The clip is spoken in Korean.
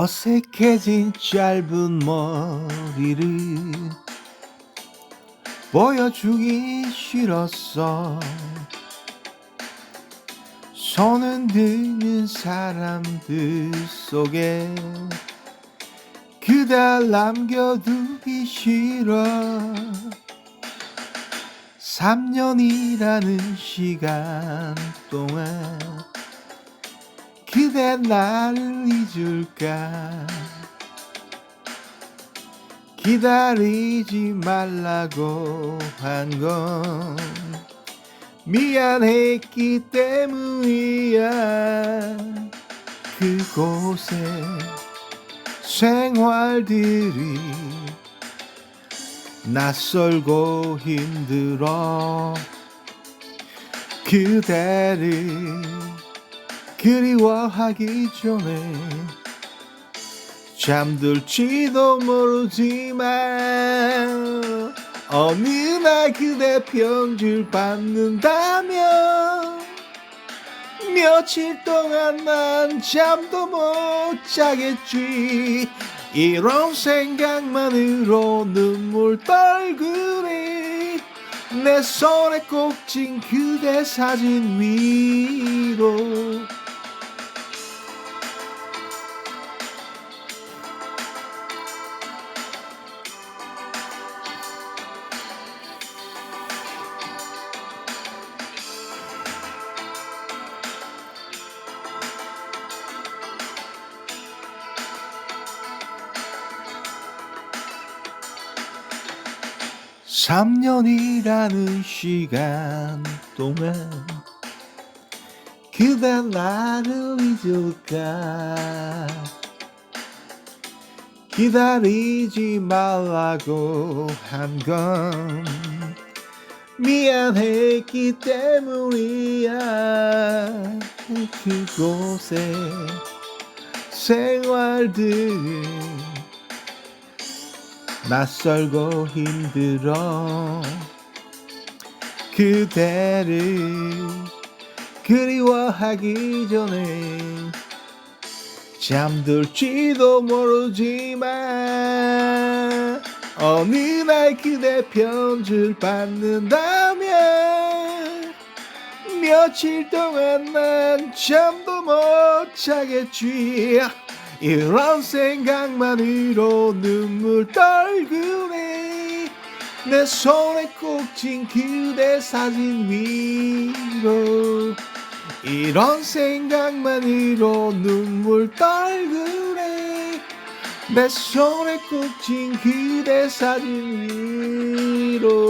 어색해진 짧은 머리를 보여주기 싫었어. 손은 드는 사람들 속에 그댈 남겨두기 싫어. 3년이라는 시간 동안 그대 나를 잊을까? 기다리지 말라고 한 건 미안했기 때문이야. 그곳에 생활들이 낯설고 힘들어 그대를 그리워하기 전에 잠들지도 모르지만 어느 날 그대 편지를 받는다면 며칠 동안 난 잠도 못 자겠지. 이런 생각만으로 눈물 떨그리. 내 손에 꼭 쥔 그대 사진 위로 삼년이라는 시간 동안 그대 나를 잊을까? 기다리지 말라고 한 건 미안했기 때문이야. 그곳에 생활들 낯설고 힘들어 그대를 그리워하기 전에 잠들지도 모르지만 어느 날 그대 편지를 받는다면 며칠 동안 난 잠도 못 자겠지 이런 생각만으로 눈물 떨그네 내 손에 꼭 쥔 그대 사진 위로. 이런 생각만으로 눈물 떨그네 내 손에 꼭 쥔 그대 사진 위로